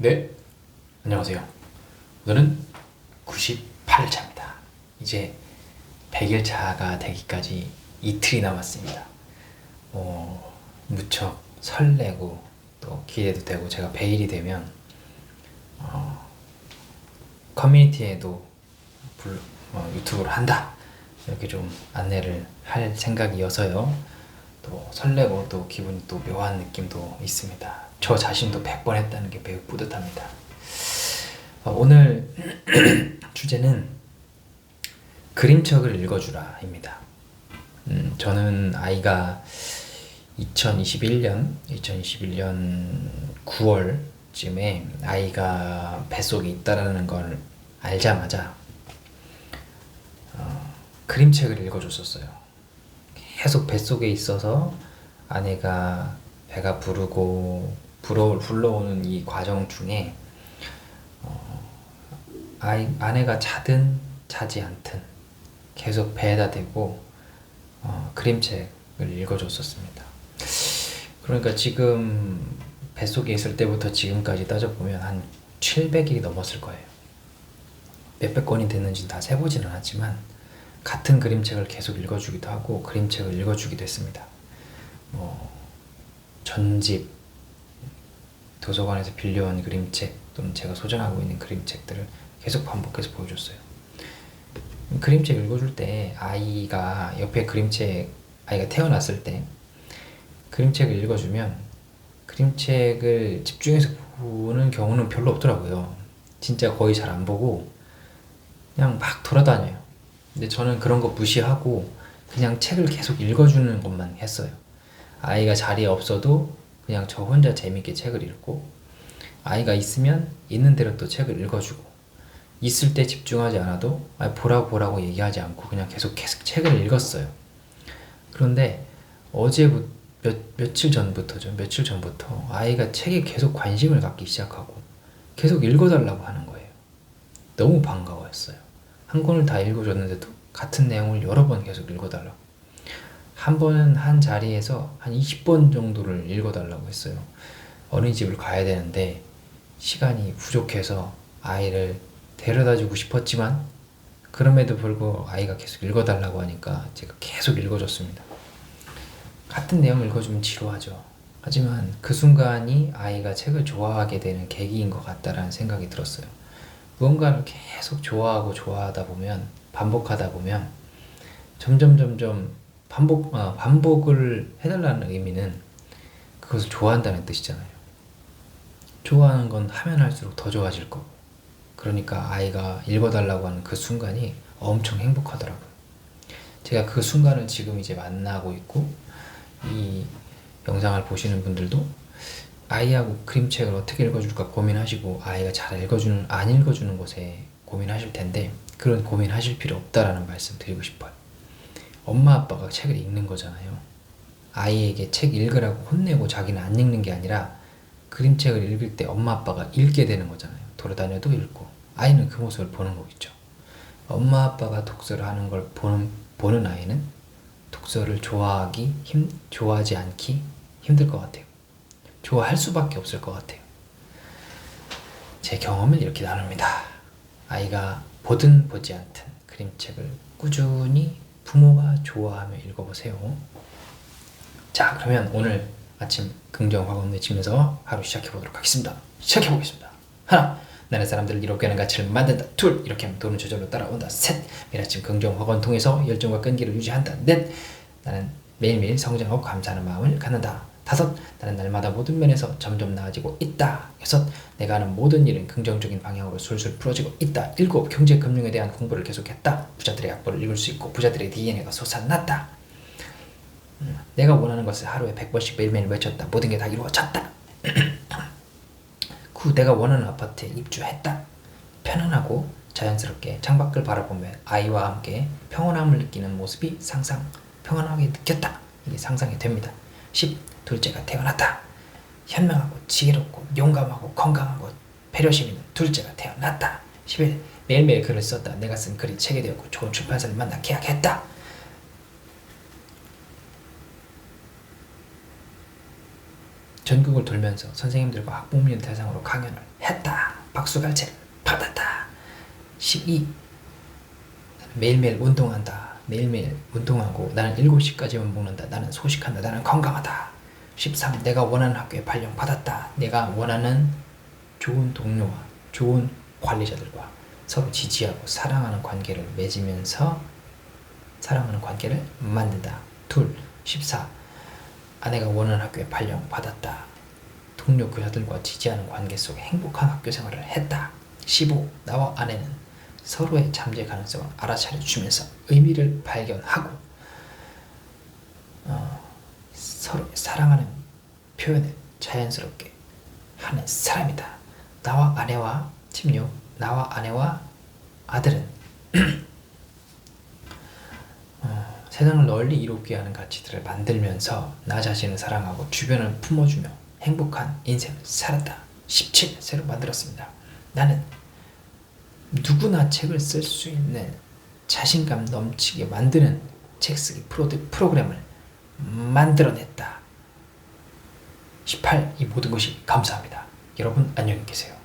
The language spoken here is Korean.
네, 안녕하세요. 오늘은 98일차입니다. 이제 100일차가 되기까지 이틀이 남았습니다. 어, 무척 설레고 또 기대도 되고 제가 100일이 되면 어, 커뮤니티에도 불, 어, 유튜브를 한다 이렇게 좀 안내를 할 생각이어서요. 또 설레고 또 기분이 또 묘한 느낌도 있습니다. 저 자신도 100번 했다는 게 매우 뿌듯합니다. 어, 오늘 주제는 그림책을 읽어주라입니다. 음, 저는 아이가 2021년 2021년 9월쯤에 아이가 뱃속에 있다라는 걸 알자마자 어, 그림책을 읽어줬었어요. 계속 뱃속에 있어서 아내가 배가 부르고 불어, 불러오는 이 과정 중에 어, 아이, 아내가 자든 자지 않든 계속 배에다 대고 어, 그림책을 읽어줬었습니다. 그러니까 지금 뱃속에 있을 때부터 지금까지 따져보면 한 700일이 넘었을 거예요. 몇백 권이 됐는지는 다 세보지는 않았지만 같은 그림책을 계속 읽어주기도 하고 그림책을 읽어주기도 했습니다. 뭐 전집 도서관에서 빌려온 그림책 또는 제가 소장하고 있는 그림책들을 계속 반복해서 보여줬어요. 그림책 읽어줄 때 아이가 옆에 그림책 아이가 태어났을 때 그림책을 읽어주면 그림책을 집중해서 보는 경우는 별로 없더라고요. 진짜 거의 잘 안 보고 그냥 막 돌아다녀요. 근데 저는 그런 거 무시하고 그냥 책을 계속 읽어주는 것만 했어요. 아이가 자리에 없어도 그냥 저 혼자 재밌게 책을 읽고 아이가 있으면 있는 대로 또 책을 읽어주고 있을 때 집중하지 않아도 아 보라고 보라고 얘기하지 않고 그냥 계속 계속 책을 읽었어요. 그런데 어제부 몇 며칠 전부터죠. 며칠 전부터 아이가 책에 계속 관심을 갖기 시작하고 계속 읽어달라고 하는 거예요. 너무 반가웠어요. 한 권을 다 읽어줬는데도 같은 내용을 여러 번 계속 읽어달라고. 한 번은 한 자리에서 한 20번 정도를 읽어달라고 했어요. 어린이집을 가야 되는데 시간이 부족해서 아이를 데려다 주고 싶었지만 그럼에도 불구하고 아이가 계속 읽어달라고 하니까 제가 계속 읽어줬습니다. 같은 내용 읽어주면 지루하죠. 하지만 그 순간이 아이가 책을 좋아하게 되는 계기인 것 같다라는 생각이 들었어요. 무언가를 계속 좋아하고 좋아하다 보면 반복하다 보면 점점 점점 반복 아, 반복을 해달라는 의미는 그것을 좋아한다는 뜻이잖아요. 좋아하는 건 하면 할수록 더 좋아질 거고. 그러니까 아이가 읽어달라고 하는 그 순간이 엄청 행복하더라고요. 제가 그 순간을 지금 이제 만나고 있고 이 영상을 보시는 분들도 아이하고 그림책을 어떻게 읽어줄까 고민하시고 아이가 잘 읽어주는 안 읽어주는 것에 고민하실 텐데 그런 고민하실 필요 없다라는 말씀 드리고 싶어요. 엄마 아빠가 책을 읽는 거잖아요. 아이에게 책 읽으라고 혼내고 자기는 안 읽는 게 아니라 그림책을 읽을 때 엄마 아빠가 읽게 되는 거잖아요. 돌아다녀도 읽고 아이는 그 모습을 보는 거겠죠. 엄마 아빠가 독서를 하는 걸 보는 보는 아이는 독서를 좋아하기 힘 좋아하지 않기 힘들 것 같아요. 좋아할 수밖에 없을 것 같아요. 제 경험을 이렇게 나눕니다. 아이가 보든 보지 않든 그림책을 꾸준히 부모가 좋아하며 읽어보세요. 자, 그러면 오늘 아침 긍정 화금 외치면서 하루 시작해 보도록 하겠습니다. 시작해 보겠습니다. 하나, 나는 사람들을 이롭게 하는 가치를 만든다. 둘, 이렇게 하면 돈은 저절로 따라온다. 셋, 매일 아침 긍정 화건 통해서 열정과 끈기를 유지한다. 넷, 나는 매일매일 성장하고 감사하는 마음을 갖는다. 다섯, 나는 날마다 모든 면에서 점점 나아지고 있다. 여섯, 내가 하는 모든 일은 긍정적인 방향으로 술술 풀어지고 있다. 일곱, 경제 금융에 대한 공부를 계속했다. 부자들의 악보를 읽을 수 있고 부자들의 DNA가 솟아났다. 음, 내가 원하는 것을 하루에 100번씩 매일매일 외쳤다. 모든 게 다 이루어졌다. 구, 내가 원하는 아파트에 입주했다. 편안하고 자연스럽게 창밖을 바라보며 아이와 함께 평온함을 느끼는 모습이 상상, 평안하게 느꼈다. 이게 상상이 됩니다. 10. 둘째가 태어났다. 현명하고 지혜롭고 용감하고 건강하고 배려심 있는 둘째가 태어났다. 11. 매일매일 글을 썼다. 내가 쓴 글이 책이 되었고 좋은 출판사를 만나 계약했다. 전국을 돌면서 선생님들과 학부모님 대상으로 강연을 했다. 박수갈채를 받았다. 12. 매일매일 운동한다. 매일매일 운동하고 나는 7시까지만 먹는다. 나는 소식한다. 나는 건강하다. 13. 내가 원하는 학교에 발령 받았다. 내가 원하는 좋은 동료와 좋은 관리자들과 서로 지지하고 사랑하는 관계를 맺으면서 사랑하는 관계를 만든다. 둘, 14. 아내가 원하는 학교에 발령 받았다. 동료 교사들과 지지하는 관계 속에 행복한 학교 생활을 했다. 15. 나와 아내는 서로의 잠재 가능성을 알아차려 주면서 의미를 발견하고 어, 서로 사랑하는 표현을 자연스럽게 하는 사람이다. 나와 아내와 16. 나와 아내와 아들은 어, 세상을 널리 이롭게 하는 가치들을 만들면서 나 자신을 사랑하고 주변을 품어주며 행복한 인생을 살았다. 17. 새로 만들었습니다. 나는 누구나 책을 쓸 수 있는 자신감 넘치게 만드는 책 쓰기 프로, 프로그램을 만들어냈다. 18. 이 모든 것이 감사합니다. 여러분 안녕히 계세요.